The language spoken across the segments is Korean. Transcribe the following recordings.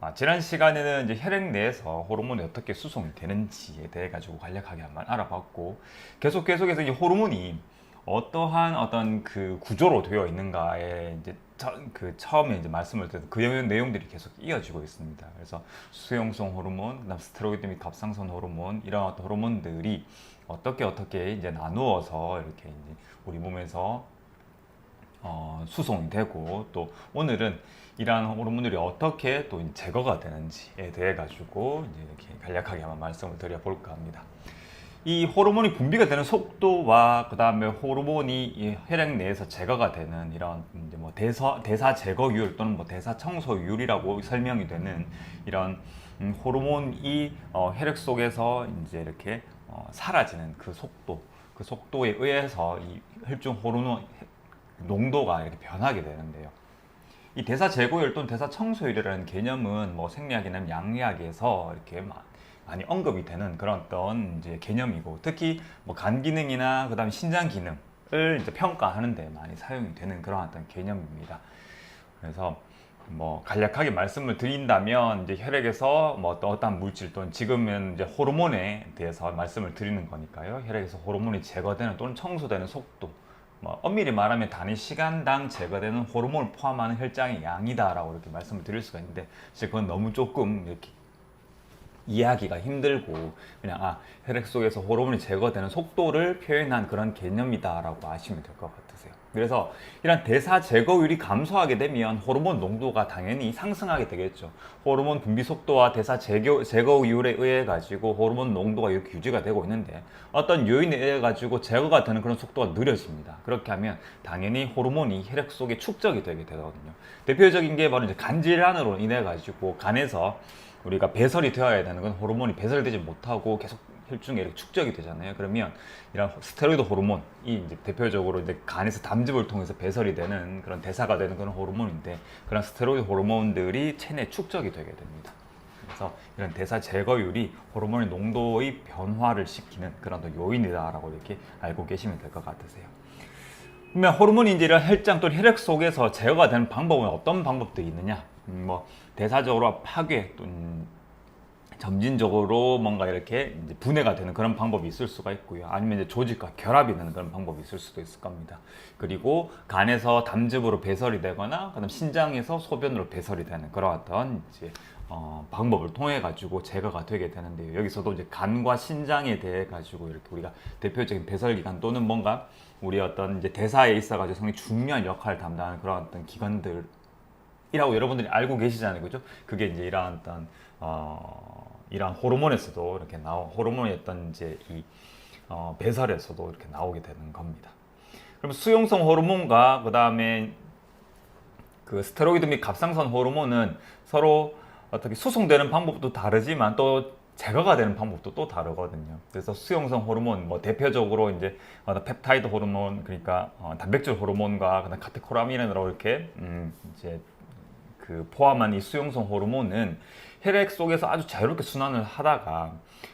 아, 지난 시간에는 이제 혈액 내에서 호르몬이 어떻게 수송이 되는지에 대해 가지고 간략하게 한번 알아봤고 계속 계속해서 이 호르몬이 어떠한 어떤 그 구조로 되어 있는가에 이제 처, 그 처음에 이제 말씀을 드린 그 내용들이 계속 이어지고 있습니다. 그래서 수용성 호르몬, 그다음 스테로이드 및 갑상선 호르몬 이런 어떤 호르몬들이 어떻게 어떻게 이제 나누어서 이렇게 이제 우리 몸에서 어, 수송이 되고 또 오늘은 이러한 호르몬들이 어떻게 또 제거가 되는지에 대해 가지고 이제 이렇게 간략하게 한번 말씀을 드려볼까 합니다. 이 호르몬이 분비가 되는 속도와 그 다음에 호르몬이 이 혈액 내에서 제거가 되는 이런 뭐 대사 대사 제거율 또는 뭐 대사 청소율이라고 설명이 되는 이런 음, 호르몬이 어, 혈액 속에서 이제 이렇게 어, 사라지는 그 속도 그 속도에 의해서 이 혈중 호르몬 농도가 이렇게 변하게 되는데요. 이 대사 제고율 또는 대사 청소율이라는 개념은 뭐 생리학이나 양리학에서 이렇게 마- 많이 언급이 되는 그런 어떤 이제 개념이고 특히 뭐 간 기능이나 그다음에 신장 기능을 이제 평가하는데 많이 사용이 되는 그런 어떤 개념입니다. 그래서 뭐 간략하게 말씀을 드린다면 이제 혈액에서 뭐 어떤 물질 또는 지금은 이제 호르몬에 대해서 말씀을 드리는 거니까요. 혈액에서 호르몬이 제거되는 또는 청소되는 속도 뭐 엄밀히 말하면 단위 시간당 제거되는 호르몬을 포함하는 혈장의 양이다라고 이렇게 말씀을 드릴 수가 있는데 사실 그건 너무 조금 이렇게 이해하기가 힘들고 그냥 아 혈액 속에서 호르몬이 제거되는 속도를 표현한 그런 개념이다라고 아시면 될 것 같으세요. 그래서 이런 대사 제거율이 감소하게 되면 호르몬 농도가 당연히 상승하게 되겠죠. 호르몬 분비 속도와 대사 제거, 제거율에 의해 가지고 호르몬 농도가 이렇게 유지가 되고 있는데 어떤 요인에 의해 가지고 제거가 되는 그런 속도가 느려집니다. 그렇게 하면 당연히 호르몬이 혈액 속에 축적이 되게 되거든요. 대표적인 게 바로 이제 간 질환으로 인해 가지고 간에서 우리가 배설이 되어야 되는 건 호르몬이 배설되지 못하고 계속 혈중에 축적이 되잖아요. 그러면 이런 스테로이드 호르몬이 이제 대표적으로 이제 간에서 담즙을 통해서 배설이 되는 그런 대사가 되는 그런 호르몬인데 그런 스테로이드 호르몬들이 체내 축적이 되게 됩니다. 그래서 이런 대사 제거율이 호르몬의 농도의 변화를 시키는 그런 또 요인이다라고 이렇게 알고 계시면 될 것 같으세요. 그러면 호르몬이 이제 이런 혈장 또는 혈액 속에서 제거가 되는 방법은 어떤 방법들이 있느냐? 음, 뭐 대사적으로 파괴 또 음, 점진적으로 뭔가 이렇게 이제 분해가 되는 그런 방법이 있을 수가 있고요. 아니면 이제 조직과 결합이 되는 그런 방법이 있을 수도 있을 겁니다. 그리고 간에서 담즙으로 배설이 되거나 그다음 신장에서 소변으로 배설이 되는 그런 어떤 이제 어, 방법을 통해 가지고 제거가 되게 되는데요. 여기서도 이제 간과 신장에 대해 가지고 이렇게 우리가 대표적인 배설 기관 또는 뭔가 우리 어떤 이제 대사에 있어 가지고 상당히 중요한 역할을 담당하는 그런 어떤 기관들 이라고 여러분들이 알고 계시잖아요, 그죠? 그게 이제 이러한 어떤 어, 이러한 호르몬에서도 이렇게 나오 호르몬의 어떤 이제 이 어, 배설에서도 이렇게 나오게 되는 겁니다. 그럼 수용성 호르몬과 그 다음에 그 스테로이드 및 갑상선 호르몬은 서로 어떻게 수송되는 방법도 다르지만 또 제거가 되는 방법도 또 다르거든요. 그래서 수용성 호르몬, 뭐 대표적으로 이제 어, 펩타이드 호르몬, 그러니까 어, 단백질 호르몬과 그다음 카테코라민으로 이렇게 음, 이제 그 포함한 이 수용성 호르몬은 혈액 속에서 아주 자유롭게 순환을 하다가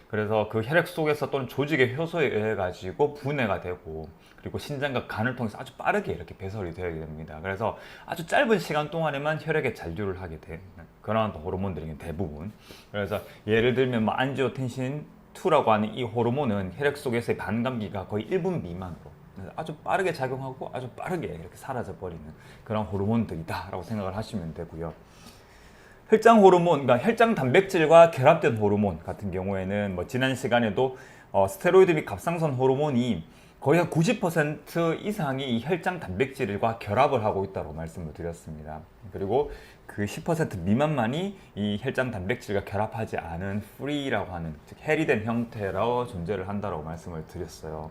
그래서 그 혈액 속에서 또는 조직의 효소에 의해 가지고 분해가 되고 그리고 신장과 간을 통해서 아주 빠르게 이렇게 배설이 되게 됩니다. 그래서 아주 짧은 시간 동안에만 혈액에 잔류를 하게 되는 그런 호르몬들이 대부분. 그래서 예를 들면 뭐 안지오텐신 2라고 하는 이 호르몬은 혈액 속에서의 반감기가 거의 1분 미만으로 아주 빠르게 작용하고 아주 빠르게 이렇게 사라져 버리는 그런 호르몬들이다라고 생각을 하시면 되고요. 혈장 호르몬, 그러니까 혈장 단백질과 결합된 호르몬 같은 경우에는 뭐 지난 시간에도 어, 스테로이드 및 갑상선 호르몬이 거의 한 90% 이상이 이 혈장 단백질과 결합을 하고 있다고 말씀을 드렸습니다. 그리고 그 10% 미만만이 이 혈장 단백질과 결합하지 않은 프리라고 하는 즉 해리된 형태로 존재를 한다고 말씀을 드렸어요.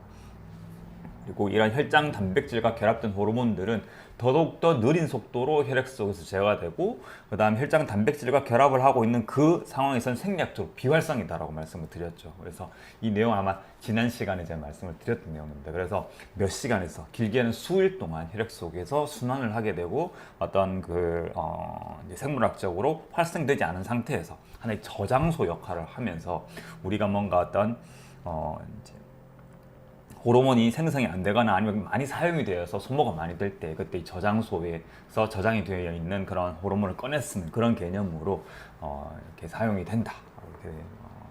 그리고 이런 혈장 단백질과 결합된 호르몬들은 더더욱더 느린 속도로 혈액 속에서 제어되고 그 다음 혈장 단백질과 결합을 하고 있는 그 상황에서는 생략적으로 비활성이다라고 말씀을 드렸죠. 그래서 이 내용 아마 지난 시간에 제가 말씀을 드렸던 내용입니다. 그래서 몇 시간에서 길게는 수일 동안 혈액 속에서 순환을 하게 되고 어떤 그 어, 이제 생물학적으로 활성되지 않은 상태에서 하나의 저장소 역할을 하면서 우리가 뭔가 어떤 어, 이제 호르몬이 생성이 안 되거나 아니면 많이 사용이 되어서 소모가 많이 될 때 그때 이 저장소에서 저장이 되어 있는 그런 호르몬을 꺼냈으면 그런 개념으로 어, 이렇게 사용이 된다. 이렇게 어,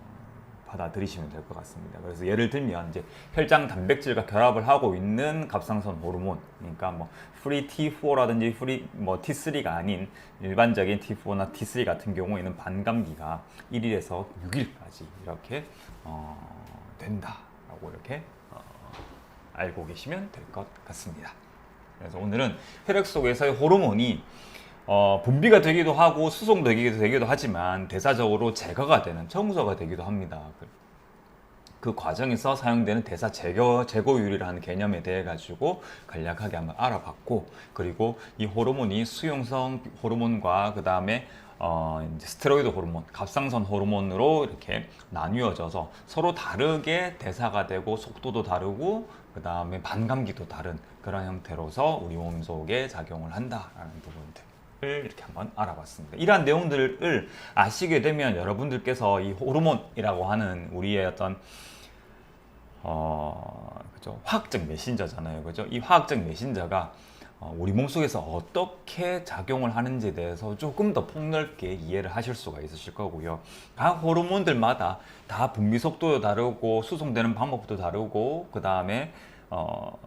받아들이시면 될 것 같습니다. 그래서 예를 들면 이제 혈장 단백질과 결합을 하고 있는 갑상선 호르몬, 그러니까 뭐 프리 T4라든지 프리 뭐 T3가 아닌 일반적인 T4나 T3 같은 경우에는 반감기가 1일에서 6일까지 이렇게 어, 된다라고 이렇게 어, 알고 계시면 될 것 같습니다. 그래서 오늘은 혈액 속에서의 호르몬이 어, 분비가 되기도 하고 수송되기도 되기도 하지만 대사적으로 제거가 되는 청소가 되기도 합니다. 그, 그 과정에서 사용되는 대사 제거 제거율이라는 개념에 대해 가지고 간략하게 한번 알아봤고 그리고 이 호르몬이 수용성 호르몬과 그 다음에 어, 스테로이드 호르몬, 갑상선 호르몬으로 이렇게 나뉘어져서 서로 다르게 대사가 되고 속도도 다르고 그 다음에 반감기도 다른 그런 형태로서 우리 몸 속에 작용을 한다라는 부분들 을 이렇게 한번 알아봤습니다. 이러한 내용들을 아시게 되면 여러분들께서 이 호르몬이라고 하는 우리의 어떤 어, 그죠. 화학적 메신저잖아요. 그죠. 이 화학적 메신저가 어, 우리 몸속에서 어떻게 작용을 하는지에 대해서 조금 더 폭넓게 이해를 하실 수가 있으실 거고요. 각 호르몬들마다 다 분비 속도도 다르고 수송되는 방법도 다르고 그 다음에 어,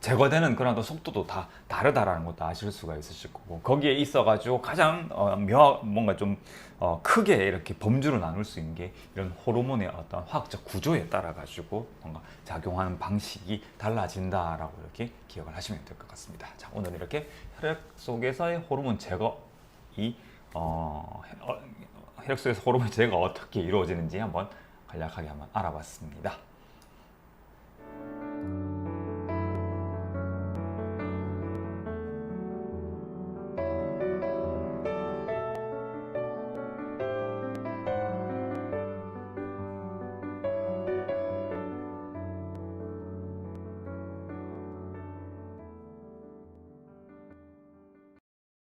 제거되는 그런 어떤 속도도 다 다르다라는 것도 아실 수가 있으실 거고 거기에 있어가지고 가장 어, 묘 뭔가 좀 어, 크게 이렇게 범주로 나눌 수 있는 게 이런 호르몬의 어떤 화학적 구조에 따라 가지고 뭔가 작용하는 방식이 달라진다라고 이렇게 기억을 하시면 될 것 같습니다. 자 오늘 이렇게 혈액 속에서의 호르몬 제거 이 어, 혈- 어, 혈액 속에서 호르몬 제거가 어떻게 이루어지는지 한번 간략하게 한번 알아봤습니다.